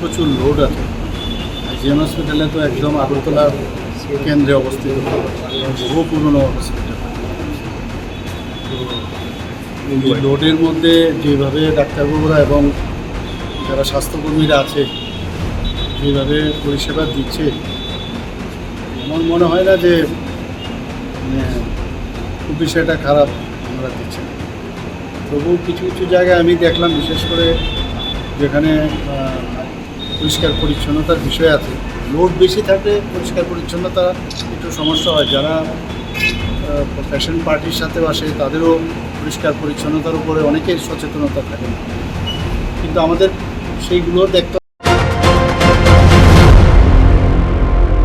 প্রচুর লোড আছে। জিএম হসপিটালে তো একদম আগরতলার কেন্দ্রে অবস্থিত। বহু পুরনো হসপিটাল তো এই লোডের মধ্যে যেভাবে ডাক্তারবাবুরা এবং যারা স্বাস্থ্যকর্মীরা আছে যেভাবে পরিষেবা দিচ্ছে আমার মনে হয় না যে মানে, খুব বিষয়টা খারাপ আমরা দিচ্ছে। তবু কিছু কিছু জায়গায় আমি দেখলাম বিশেষ করে যেখানে পরিষ্কার পরিচ্ছন্নতার বিষয় আছে। লোড বেশি থাকলে পরিষ্কার পরিচ্ছন্নতা একটু সমস্যা হয়। যারা ফ্যাশন পার্টির সাথে আসে, তাদেরও পরিষ্কার পরিচ্ছন্নতার উপরে অনেকের সচেতনতা থাকে। কিন্তু আমাদের সেইগুলো দেখতে